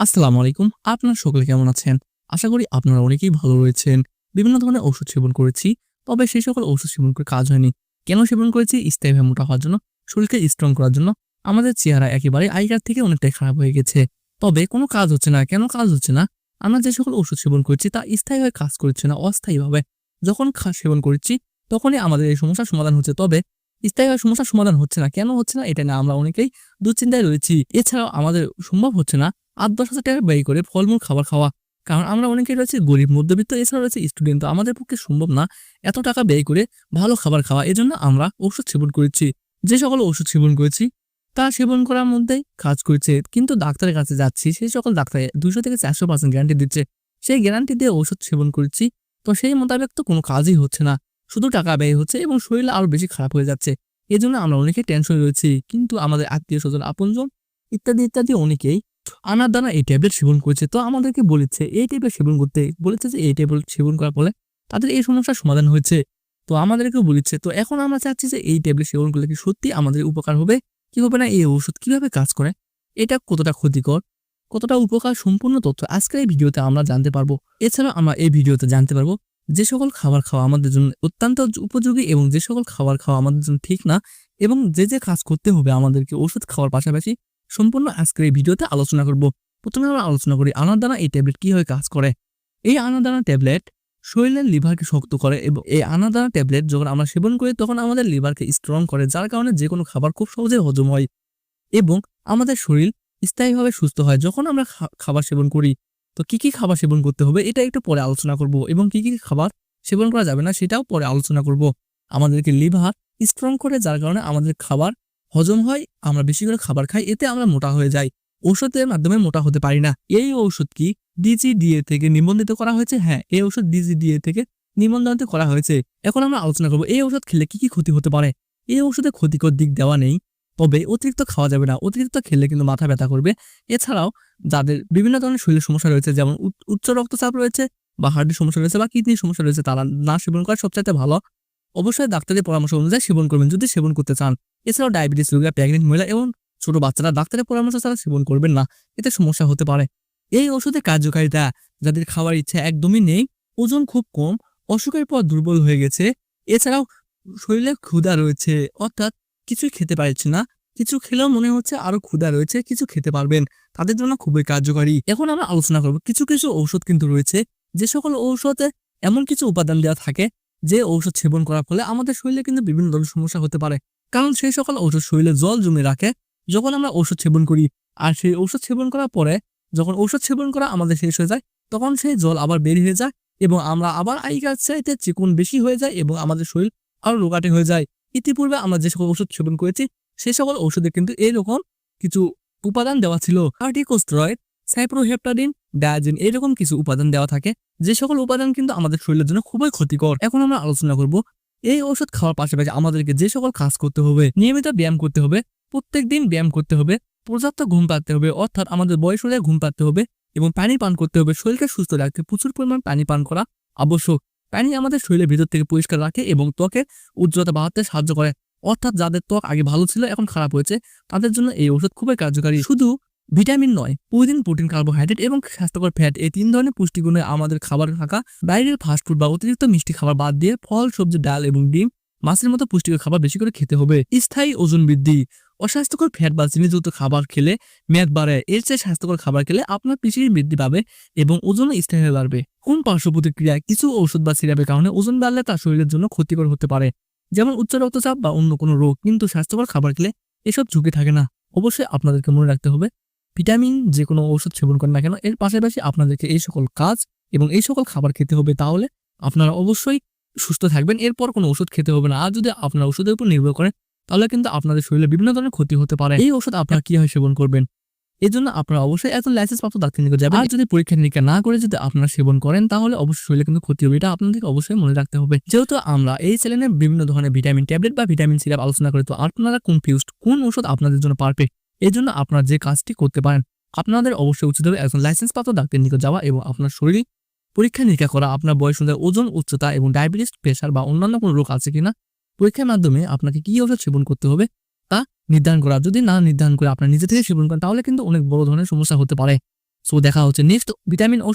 আসসালামু আলাইকুম। আপনারা সকলে কেমন আছেন? আশা করি আপনারা অনেকেই ভালো রয়েছেন। বিভিন্ন ধরনের ওষুধ সেবন করেছি, তবে সেই সকল ওষুধ সেবন করে কাজ হয়নি। কেন সেবন করেছি? স্থায়ীভাবে মোটা হওয়ার জন্য, শরীরকে স্ট্রং করার জন্য। আমাদের চেহারা একেবারে আগেকার থেকে অনেকটাই খারাপ হয়ে গেছে। তবে কোনো কাজ হচ্ছে না, কেন কাজ হচ্ছে না? আমরা যে সকল ওষুধ সেবন করছি, তা স্থায়ীভাবে কাজ করছে না, অস্থায়ীভাবে। যখন সেবন করছি, তখনই আমাদের এই সমস্যার সমাধান হচ্ছে। তবে স্থায়ীভাবে সমস্যার সমাধান হচ্ছে না, কেন হচ্ছে না, এটা না আমরা অনেকেই দুশ্চিন্তায় রয়েছি। এছাড়াও আমাদের সম্ভব হচ্ছে না আট দশ হাজার টাকা ব্যয় করে ফলমূল, খাবার খাওয়া। কারণ আমরা অনেকেই রয়েছে গরিব, মধ্যবিত্ত এছাড়া রয়েছে স্টুডেন্ট তো আমাদের পক্ষে সম্ভব না এত টাকা ব্যয় করে ভালো খাবার খাওয়া। এজন্য আমরা ওষুধ সেবন করেছি। যে সকল ওষুধ সেবন করেছি, তা সেবন করার মধ্যেই কাজ করছে। কিন্তু ডাক্তারের কাছে যাচ্ছি, সেই সকল ডাক্তার দুশো থেকে চারশো পার্সেন্ট গ্যারান্টি দিচ্ছে। সেই গ্যারান্টি দিয়ে ওষুধ সেবন করছি। তো সেই মোতাবেক তো কোনো কাজই হচ্ছে না। শুধু টাকা ব্যয় হচ্ছে এবং শরীর আরও বেশি খারাপ হয়ে যাচ্ছে। এজন্য আমরা অনেকেই টেনশন রয়েছি। কিন্তু আমাদের আত্মীয় স্বজন আপনজন ইত্যাদি ইত্যাদি অনেকেই আনার দ্বারা এই ট্যাবলেট সেবন করছে। তো আমাদেরকে বলেছে, এই ট্যাবলেট সেবন করতে, বলেছে যে এই ট্যাবলেট সেবন করার ফলে তাদের এই সমস্যার সমাধান হয়েছে। তো আমাদেরকেও বলেছে, তো এখন আমরা চাচ্ছি যে এই ট্যাবলেট সেবন করলে কি সত্যি আমাদের উপকার হবে? কি হবে না? এই ওষুধ কীভাবে কাজ করে? এটা কতটা ক্ষতিকর? কতটা উপকার? সম্পূর্ণ তথ্য আজকের এই ভিডিওতে আমরা জানতে পারব। এছাড়া আমরা এই ভিডিওতে জানতে পারব, যে সকল খাবার খাওয়া আমাদের জন্য অত্যন্ত উপযোগী এবং যে সকল খাবার খাওয়া আমাদের জন্য ঠিক না এবং যে যে কাজ করতে হবে আমাদেরকে ওষুধ খাওয়ার পাশাপাশি সম্পূর্ণ আজকের এই ভিডিওতে আলোচনা করব। প্রথমে আমরা আলোচনা করি আনারদানা এই ট্যাবলেট কীভাবে কাজ করে? এই আনারদানা ট্যাবলেট শরীরের লিভারকে শক্ত করে এবং এই আনারদানা ট্যাবলেট যখন আমরা সেবন করি, তখন আমাদের লিভারকে স্ট্রং করে, যার কারণে যে কোনো খাবার খুব সহজে হজম হয় এবং আমাদের শরীর স্থায়ীভাবে সুস্থ হয়। যখন আমরা খাবার সেবন করি, তো কি কি খাবার সেবন করতে হবে এটা একটু পরে আলোচনা করব এবং কি কি খাবার সেবন করা যাবে না সেটাও পরে আলোচনা করব। আমাদেরকে লিভার স্ট্রং করে, যার কারণে আমাদের খাবার হজম হয়, আমরা বেশি করে খাবার খাই, এতে আমরা মোটা হয়ে যাই। ঔষধের মাধ্যমে মোটা হতে পারি না। এই ওষুধ কি? ডিজিডিএ থেকে নিবন্ধিত করা হয়েছে? হ্যাঁ এই ওষুধ ডিজিডিএ থেকে নিবন্ধিত করা হয়েছে। এখন আমরা আলোচনা করব, এই ওষুধ খেলে কি কি ক্ষতি হতে পারে? এই ওষুধে ক্ষতিকর দিক দেওয়া নেই, তবে অতিরিক্ত খাওয়া যাবে না। অতিরিক্ত খেলে কিন্তু মাথা ব্যথা করবে। এছাড়াও যাদের বিভিন্ন ধরনের শরীরের সমস্যা রয়েছে, যেমন উচ্চ রক্তচাপ রয়েছে বা হার্টের সমস্যা রয়েছে বা কিডনির সমস্যা রয়েছে, তারা না সেবন করা সবচাইতে ভালো। অবশ্যই ডাক্তারের পরামর্শ অনুযায়ী সেবন করবেন। যদি সেবন করতে চান এছাড়াও ডায়াবেটিস রোগীরা প্রেগনেন্ট মহিলা এবং ছোট বাচ্চারা ডাক্তারের পরামর্শ ছাড়া সেবন করবেন না। এতে সমস্যা হতে পারে। এই ওষুধের কার্যকারিতা যাদের খাওয়ার ইচ্ছা একদমই নেই, ওজন খুব কম, অসুখের পর দুর্বল হয়ে গেছে। এছাড়াও শরীরে ক্ষুধা রয়েছে, অর্থাৎ কিছুই খেতে পারছে না। কিছু খেলেও মনে হচ্ছে আরও ক্ষুধা রয়েছে, কিছু খেতে পারবেন। তাদের জন্য খুবই কার্যকারী। এখন আমরা আলোচনা করব, কিছু কিছু ঔষধ কিন্তু রয়েছে। যে সকল ঔষধে, এমন কিছু উপাদান দেওয়া থাকে, যে ঔষধ সেবন করার ফলে আমাদের শরীরে কিন্তু বিভিন্ন ধরনের সমস্যা হতে পারে। কারণ সেই সকল ওষুধ শরীরে জল জমে রাখে, যখন আমরা ঔষধ সেবন করি। আর সেই ঔষধ সেবন করার পরে, যখন ঔষধ সেবন করা আমাদের শেষ হয়ে যায়, তখন সেই জল আবার বের হয়ে যায় এবং আমরা আবার আগেকার চাইতে চিকুন বেশি হয়ে যায় এবং আমাদের শরীর আরও রোগাটে হয়ে যায়। ইতিপূর্বে আমরা যে সকল ওষুধ সেবন করেছি, সেই সকল ঔষধে কিন্তু এইরকম কিছু উপাদান দেওয়া ছিল। কার্টিকোস্টেরয়েড, সাইপ্রোহেপটাডিন, ডায়াজিন এরকম কিছু উপাদান দেওয়া থাকে, যে সকল উপাদান কিন্তু আমাদের শরীরের জন্য খুবই ক্ষতিকর। এখন আমরা আলোচনা করব এই ওষুধ খাওয়ার পাশাপাশি আমাদেরকে যে সকল কাজ করতে হবে, নিয়মিত ব্যায়াম করতে হবে প্রত্যেক দিন ব্যায়াম করতে হবে, পর্যাপ্ত ঘুম পাতে হবে, অর্থাৎ আমাদের বয়স হলে ঘুম পাতে হবে এবং পানি পান করতে হবে, শরীরকে সুস্থ রাখতে প্রচুর পরিমাণ পানি পান করা আবশ্যক। পানি আমাদের শরীরের ভিতর থেকে পরিষ্কার রাখে এবং ত্বকের উজ্জ্বলতা বাড়াতে সাহায্য করে। অর্থাৎ যাদের ত্বক আগে ভালো ছিল, এখন খারাপ হয়েছে, তাদের জন্য এই ওষুধ খুবই কার্যকারী। শুধু ভিটামিন নয় প্রতিদিন প্রোটিন, কার্বোহাইড্রেট এবং স্বাস্থ্যকর ফ্যাট। এই তিন ধরনের পুষ্টিগুণে আমাদের খাবার থাকা, বাইরের ফাস্টফুড বা অতিরিক্ত মিষ্টি খাবার বাদ দিয়ে ফল, সবজি, ডাল এবং ডিম মাছের মতো পুষ্টিকর খাবার বেশি করে খেতে হবে। স্থায়ী ওজন বৃদ্ধি, অস্বাস্থ্যকর ফ্যাট বা চিনিযুক্ত খাবার খেলে মেয়াদ বাড়ে, এর চেয়ে স্বাস্থ্যকর খাবার খেলে আপনার পিছিয়ে বৃদ্ধি পাবে এবং ওজন স্থায়ী হয়ে বাড়বে। কোন পার্শ্ব প্রতিক্রিয়া কিছু ঔষধ বা সিরাপের কারণে ওজন বাড়লে তা শরীরের জন্য ক্ষতিকর হতে পারে, যেমন উচ্চ রক্তচাপ বা অন্য কোনো রোগ, কিন্তু স্বাস্থ্যকর খাবার খেলে এসব ঝুঁকি থাকে না। অবশ্যই আপনাদেরকে মনে রাখতে হবে ভিটামিন যে কোনো ঔষধ সেবন করেন না কেন, এর পাশাপাশি আপনাদেরকে এই সকল কাজ এবং এই সকল খাবার খেতে হবে তাহলে আপনারা অবশ্যই সুস্থ থাকবেন, এরপর কোনো ওষুধ খেতে হবে না। আর যদি আপনারা ওষুধের উপর নির্ভর করেন, তাহলে কিন্তু আপনাদের শরীরে বিভিন্ন ধরনের ক্ষতি হতে পারে। এই ওষুধ আপনারা কীভাবে সেবন করবেন? এই জন্য আপনারা অবশ্যই একজন লাইসেন্স প্রাপ্ত ডাক্তার নিকট যাবেন। আর যদি পরীক্ষা নিরীক্ষা না করে যদি আপনারা সেবন করেন, তাহলে অবশ্যই শরীরে কিন্তু ক্ষতি হবে। এটা আপনাদেরকে অবশ্যই মনে রাখতে হবে। যেহেতু আমরা এই চ্যানেলে বিভিন্ন ধরনের ভিটামিন ট্যাবলেট বা ভিটামিন সিরাপ আলোচনা করি, তো আপনারা কনফিউজড কোন ওষুধ আপনাদের জন্য পারফেক্ট এই জন্য আপনারা যে কাজটি করতে পারেন, আপনাদের অবশ্যই উচিত হবে একজন লাইসেন্সপ্রাপ্ত ডাক্তারের ডাক্তার নিকট যাওয়া এবং আপনার শরীর পরীক্ষা নিরীক্ষা করা। আপনার বয়স অনুযায়ী ওজন, উচ্চতা এবং ডায়াবেটিস প্রেশার বা অন্যান্য কোনো রোগ আছে কিনা, পরীক্ষার মাধ্যমে আপনাকে কী ওষুধ সেবন করতে হবে তা নির্ধারণ করা। যদি না নির্ধারণ করে আপনার নিজে থেকে সেবন করেন, তাহলে কিন্তু অনেক বড় ধরনের সমস্যা হতে পারে। সো দেখা হচ্ছে নেক্সট ভিটামিন ও